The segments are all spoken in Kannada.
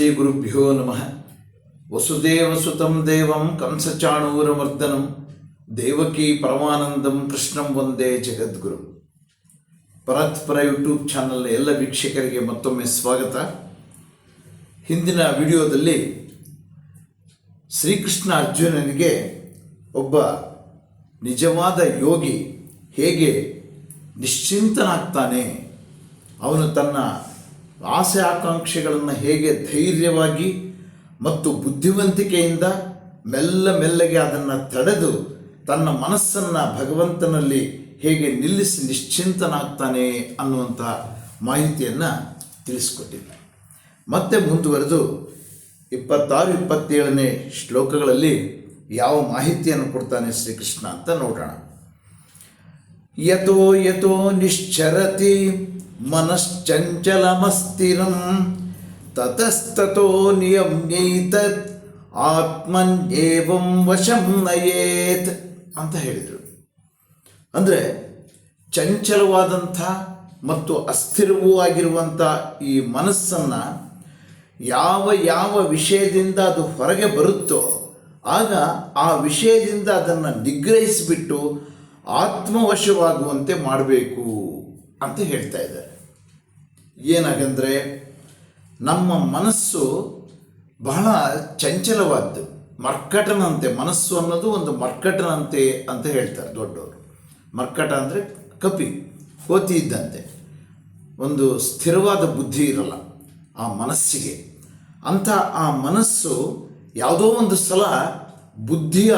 ಶ್ರೀ ಗುರುಭ್ಯೋ ನಮಃ. ವಸುದೇವಸುತಂ ದೇವಂ ಕಂಸಚಾಣೂರಮರ್ದನಂ ದೇವಕಿ ಪರಮಾನಂದಂ ಕೃಷ್ಣಂ ವಂದೇ ಜಗದ್ಗುರು. ಪರತ್ಪರ ಯೂಟ್ಯೂಬ್ ಚಾನಲ್ನ ಎಲ್ಲ ವೀಕ್ಷಕರಿಗೆ ಮತ್ತೊಮ್ಮೆ ಸ್ವಾಗತ. ಹಿಂದಿನ ವಿಡಿಯೋದಲ್ಲಿ ಶ್ರೀಕೃಷ್ಣ ಅರ್ಜುನನಿಗೆ ಒಬ್ಬ ನಿಜವಾದ ಯೋಗಿ ಹೇಗೆ ನಿಶ್ಚಿಂತನಾಗ್ತಾನೆ, ಅವನು ತನ್ನ ಆಸೆ ಆಕಾಂಕ್ಷೆಗಳನ್ನು ಹೇಗೆ ಧೈರ್ಯವಾಗಿ ಮತ್ತು ಬುದ್ಧಿವಂತಿಕೆಯಿಂದ ಮೆಲ್ಲ ಮೆಲ್ಲಗೆ ಅದನ್ನು ತಡೆದು ತನ್ನ ಮನಸ್ಸನ್ನು ಭಗವಂತನಲ್ಲಿ ಹೇಗೆ ನಿಲ್ಲಿಸಿ ನಿಶ್ಚಿಂತನಾಗ್ತಾನೆ ಅನ್ನುವಂಥ ಮಾಹಿತಿಯನ್ನು ತಿಳಿಸ್ಕೊಟ್ಟಿದ್ದ. ಮತ್ತೆ ಮುಂದುವರೆದು ಇಪ್ಪತ್ತಾರು, ಇಪ್ಪತ್ತೇಳನೇ ಶ್ಲೋಕಗಳಲ್ಲಿ ಯಾವ ಮಾಹಿತಿಯನ್ನು ಕೊಡ್ತಾನೆ ಶ್ರೀಕೃಷ್ಣ ಅಂತ ನೋಡೋಣ. ಯತೋ ಯತೋ ನಿಶ್ಚರತಿ ಮನಶ್ಚಂಚಲಮಸ್ಥಿರಂ ತತಸ್ತತೋ ನಿಯಮ್ಯೈತತ್ ಆತ್ಮನ್ಯೇವಂ ವಶಂ ನಯೇತ್ ಅಂತ ಹೇಳಿದರು. ಅಂದರೆ ಚಂಚಲವಾದಂಥ ಮತ್ತು ಅಸ್ಥಿರವೂ ಆಗಿರುವಂಥ ಈ ಮನಸ್ಸನ್ನು ಯಾವ ಯಾವ ವಿಷಯದಿಂದ ಅದು ಹೊರಗೆ ಬರುತ್ತೋ ಆಗ ಆ ವಿಷಯದಿಂದ ಅದನ್ನು ನಿಗ್ರಹಿಸಿಬಿಟ್ಟು ಆತ್ಮವಶವಾಗುವಂತೆ ಮಾಡಬೇಕು ಅಂತ ಹೇಳ್ತಾ ಇದ್ದಾರೆ. ಏನಾಗಂದರೆ ನಮ್ಮ ಮನಸ್ಸು ಬಹಳ ಚಂಚಲವಾದ್ದು. ಮರ್ಕಟನಂತೆ, ಮನಸ್ಸು ಅನ್ನೋದು ಒಂದು ಮರ್ಕಟನಂತೆ ಅಂತ ಹೇಳ್ತಾರೆ ದೊಡ್ಡವರು. ಮರ್ಕಟ ಅಂದರೆ ಕಪಿ, ಕೋತಿ ಇದ್ದಂತೆ. ಒಂದು ಸ್ಥಿರವಾದ ಬುದ್ಧಿ ಇರಲ್ಲ ಆ ಮನಸ್ಸಿಗೆ. ಅಂಥ ಆ ಮನಸ್ಸು ಯಾವುದೋ ಒಂದು ಸಲ ಬುದ್ಧಿಯ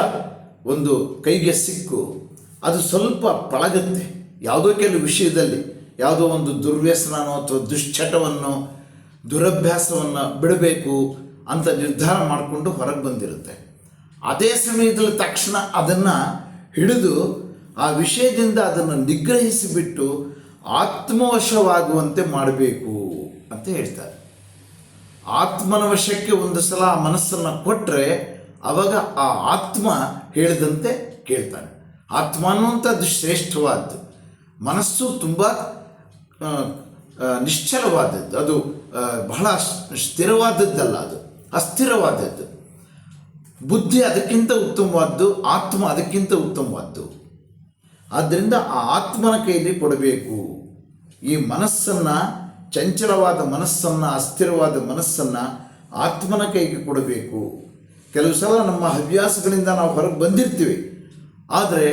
ಒಂದು ಕೈಗೆ ಸಿಕ್ಕು ಅದು ಸ್ವಲ್ಪ ಪಳಗತ್ತೆ. ಯಾವುದೋ ಕೆಲವು ವಿಷಯದಲ್ಲಿ ಯಾವುದೋ ಒಂದು ದುರ್ವ್ಯಸನನೋ ಅಥವಾ ದುಶ್ಚಟವನ್ನು, ದುರಭ್ಯಾಸವನ್ನು ಬಿಡಬೇಕು ಅಂತ ನಿರ್ಧಾರ ಮಾಡಿಕೊಂಡು ಹೊರಗೆ ಬಂದಿರುತ್ತೆ. ಅದೇ ಸಮಯದಲ್ಲಿ ತಕ್ಷಣ ಅದನ್ನು ಹಿಡಿದು ಆ ವಿಷಯದಿಂದ ಅದನ್ನು ನಿಗ್ರಹಿಸಿಬಿಟ್ಟು ಆತ್ಮವಶವಾಗುವಂತೆ ಮಾಡಬೇಕು ಅಂತ ಹೇಳ್ತಾರೆ. ಆತ್ಮನ ವಶಕ್ಕೆ ಒಂದು ಸಲ ಆ ಮನಸ್ಸನ್ನು ಕೊಟ್ಟರೆ ಅವಾಗ ಆ ಆತ್ಮ ಹೇಳಿದಂತೆ ಕೇಳ್ತಾನೆ. ಆತ್ಮ ಅನ್ನುವಂಥದ್ದು ಶ್ರೇಷ್ಠವಾದ್ದು. ಮನಸ್ಸು ತುಂಬ ನಿಶ್ಚಲವಾದದ್ದು. ಅದು ಬಹಳ ಸ್ಥಿರವಾದದ್ದಲ್ಲ ಅದು. ಅಸ್ಥಿರವಾದದ್ದು. ಬುದ್ಧಿ ಅದಕ್ಕಿಂತ ಉತ್ತಮವಾದ್ದು, ಆತ್ಮ ಅದಕ್ಕಿಂತ ಉತ್ತಮವಾದ್ದು. ಆದ್ದರಿಂದ ಆ ಆತ್ಮನ ಕೈಯಲ್ಲಿ ಕೊಡಬೇಕು. ಈ ಮನಸ್ಸನ್ನು, ಚಂಚಲವಾದ ಮನಸ್ಸನ್ನು, ಅಸ್ಥಿರವಾದ ಮನಸ್ಸನ್ನು ಆತ್ಮನ ಕೈಗೆ ಕೊಡಬೇಕು. ಕೆಲವು ಸಲ ನಮ್ಮ ಹವ್ಯಾಸಗಳಿಂದ ನಾವು ಹೊರಗೆ ಬಂದಿರ್ತೀವಿ. ಆದರೆ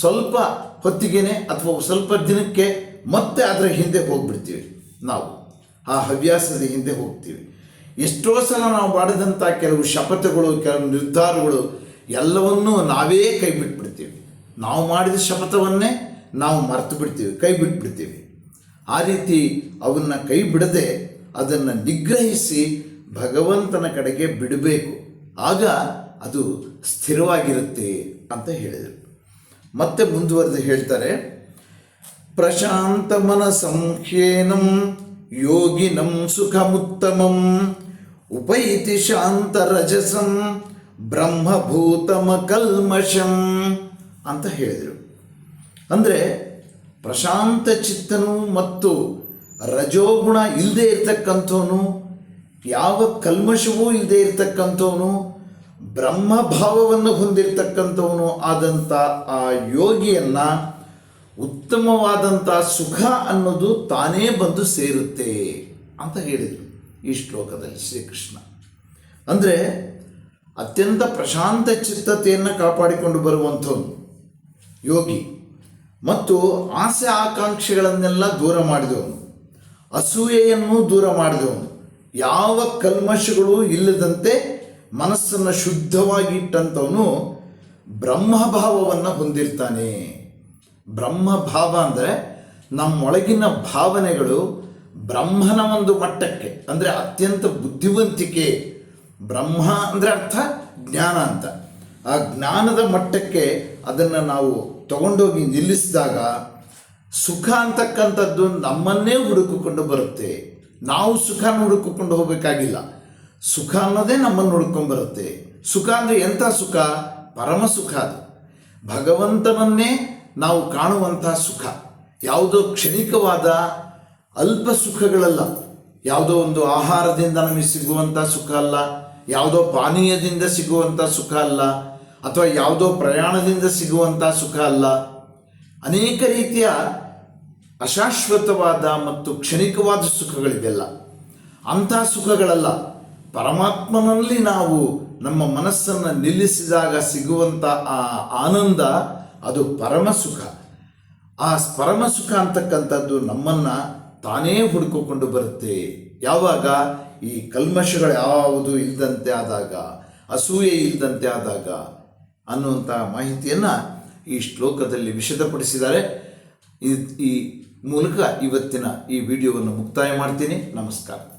ಸ್ವಲ್ಪ ಹೊತ್ತಿಗೆನೆ ಅಥವಾ ಸ್ವಲ್ಪ ದಿನಕ್ಕೆ ಮತ್ತೆ ಅದರ ಹಿಂದೆ ಹೋಗ್ಬಿಡ್ತೀವಿ ನಾವು. ಆ ಹವ್ಯಾಸದ ಹಿಂದೆ ಹೋಗ್ತೀವಿ. ಎಷ್ಟೋ ಸಲ ನಾವು ಮಾಡಿದಂಥ ಕೆಲವು ಶಪಥಗಳು, ಕೆಲವು ನಿರ್ಧಾರಗಳು ಎಲ್ಲವನ್ನೂ ನಾವೇ ಕೈ ಬಿಟ್ಬಿಡ್ತೀವಿ. ನಾವು ಮಾಡಿದ ಶಪಥವನ್ನೇ ನಾವು ಮರೆತು ಬಿಡ್ತೀವಿ, ಕೈ ಬಿಟ್ಬಿಡ್ತೀವಿ. ಆ ರೀತಿ ಅವನ್ನ ಕೈ ಬಿಡದೆ ಅದನ್ನು ನಿಗ್ರಹಿಸಿ ಭಗವಂತನ ಕಡೆಗೆ ಬಿಡಬೇಕು. ಆಗ ಅದು ಸ್ಥಿರವಾಗಿರುತ್ತೆ. ಅಂತ ಹೇಳಿದರು. ಮತ್ತೆ ಮುಂದುವರೆದು ಹೇಳ್ತಾರೆ, ಪ್ರಶಾಂತ ಮನಸಂಹ್ಯೇನಂ ಯೋಗಿನಂ ಸುಖಮುತ್ತಮಂ ಉಪೈತಿ ಶಾಂತ ರಜಸಂ ಬ್ರಹ್ಮಭೂತಮ ಕಲ್ಮಷಂ ಅಂತ ಹೇಳಿದರು. ಅಂದರೆ ಪ್ರಶಾಂತ ಚಿತ್ತನು ಮತ್ತು ರಜೋಗುಣ ಇಲ್ಲದೆ ಇರ್ತಕ್ಕಂಥವನು, ಯಾವ ಕಲ್ಮಶವೂ ಇಲ್ಲದೆ ಇರ್ತಕ್ಕಂಥವನು ಬ್ರಹ್ಮಭಾವವನ್ನು ಹೊಂದಿರತಕ್ಕಂಥವನು ಆದಂಥ ಆ ಯೋಗಿಯನ್ನು ಉತ್ತಮವಾದಂಥ ಸುಖ ಅನ್ನೋದು ತಾನೇ ಬಂದು ಸೇರುತ್ತೆ ಅಂತ ಹೇಳಿದರು ಈ ಶ್ಲೋಕದಲ್ಲಿ ಶ್ರೀಕೃಷ್ಣ. ಅಂದರೆ ಅತ್ಯಂತ ಪ್ರಶಾಂತ ಚಿತ್ತತೆಯನ್ನು ಕಾಪಾಡಿಕೊಂಡು ಬರುವಂಥವನು ಯೋಗಿ ಮತ್ತು ಆಸೆ ಆಕಾಂಕ್ಷೆಗಳನ್ನೆಲ್ಲ ದೂರ ಮಾಡಿದವನು, ಅಸೂಯೆಯನ್ನು ದೂರ ಮಾಡಿದವನು. ಯಾವ ಕಲ್ಮಶಗಳು ಇಲ್ಲದಂತೆ ಮನಸ್ಸನ್ನು ಶುದ್ಧವಾಗಿ ಇಟ್ಟಂಥವನು ಬ್ರಹ್ಮಭಾವವನ್ನು ಹೊಂದಿರ್ತಾನೆ. ಬ್ರಹ್ಮಭಾವ ಅಂದರೆ ನಮ್ಮೊಳಗಿನ ಭಾವನೆಗಳು ಬ್ರಹ್ಮನ ಒಂದು ಮಟ್ಟಕ್ಕೆ, ಅಂದರೆ ಅತ್ಯಂತ ಬುದ್ಧಿವಂತಿಕೆ. ಬ್ರಹ್ಮ ಅಂದರೆ ಅರ್ಥ ಜ್ಞಾನ ಅಂತ. ಆ ಜ್ಞಾನದ ಮಟ್ಟಕ್ಕೆ ಅದನ್ನು ನಾವು ತಗೊಂಡೋಗಿ ನಿಲ್ಲಿಸಿದಾಗ ಸುಖ ಅಂತಕ್ಕಂಥದ್ದು ನಮ್ಮನ್ನೇ ಹುಡುಕಿಕೊಂಡು ಬರುತ್ತೆ. ನಾವು ಸುಖನ ಹುಡುಕಿಕೊಂಡು ಹೋಗಬೇಕಾಗಿಲ್ಲ. ಸುಖ ಅನ್ನೋದೇ ನಮ್ಮನ್ನು ನೋಡ್ಕೊಂಡ್ಬರುತ್ತೆ ಸುಖ ಅಂದರೆ ಎಂಥ ಸುಖ? ಪರಮ ಸುಖ ಅದು. ಭಗವಂತನನ್ನೇ ನಾವು ಕಾಣುವಂಥ ಸುಖ. ಯಾವುದೋ ಕ್ಷಣಿಕವಾದ ಅಲ್ಪ ಸುಖಗಳಲ್ಲ. ಯಾವುದೋ ಒಂದು ಆಹಾರದಿಂದ ನಮಗೆ ಸಿಗುವಂಥ ಸುಖ ಅಲ್ಲ. ಯಾವುದೋ ಪಾನೀಯದಿಂದ ಸಿಗುವಂಥ ಸುಖ ಅಲ್ಲ. ಅಥವಾ ಯಾವುದೋ ಪ್ರಯಾಣದಿಂದ ಸಿಗುವಂಥ ಸುಖ ಅಲ್ಲ. ಅನೇಕ ರೀತಿಯ ಅಶಾಶ್ವತವಾದ ಮತ್ತು ಕ್ಷಣಿಕವಾದ ಸುಖಗಳಿವೆಲ್ಲ. ಅಂಥ ಸುಖಗಳಲ್ಲ. ಪರಮಾತ್ಮನಲ್ಲಿ ನಾವು ನಮ್ಮ ಮನಸ್ಸನ್ನು ನಿಲ್ಲಿಸಿದಾಗ ಸಿಗುವಂಥ ಆ ಆನಂದ, ಅದು ಪರಮ ಸುಖ ಆ ಪರಮ ಸುಖ ಅಂತಕ್ಕಂಥದ್ದು ನಮ್ಮನ್ನು ತಾನೇ ಹುಡುಕಿಕೊಂಡು ಬರುತ್ತೆ. ಯಾವಾಗ? ಈ ಕಲ್ಮಶಗಳು ಯಾವುದು ಇಲ್ಲದಂತೆ ಆದಾಗ, ಅಸೂಯೆ ಇಲ್ಲದಂತೆ ಆದಾಗ ಅನ್ನುವಂಥ ಮಾಹಿತಿಯನ್ನು ಈ ಶ್ಲೋಕದಲ್ಲಿ ವಿಷದಪಡಿಸಿದ್ದಾರೆ. ಈ ಮೂಲಕ ಇವತ್ತಿನ ಈ ವಿಡಿಯೋವನ್ನು ಮುಕ್ತಾಯ ಮಾಡ್ತೀನಿ. ನಮಸ್ಕಾರ.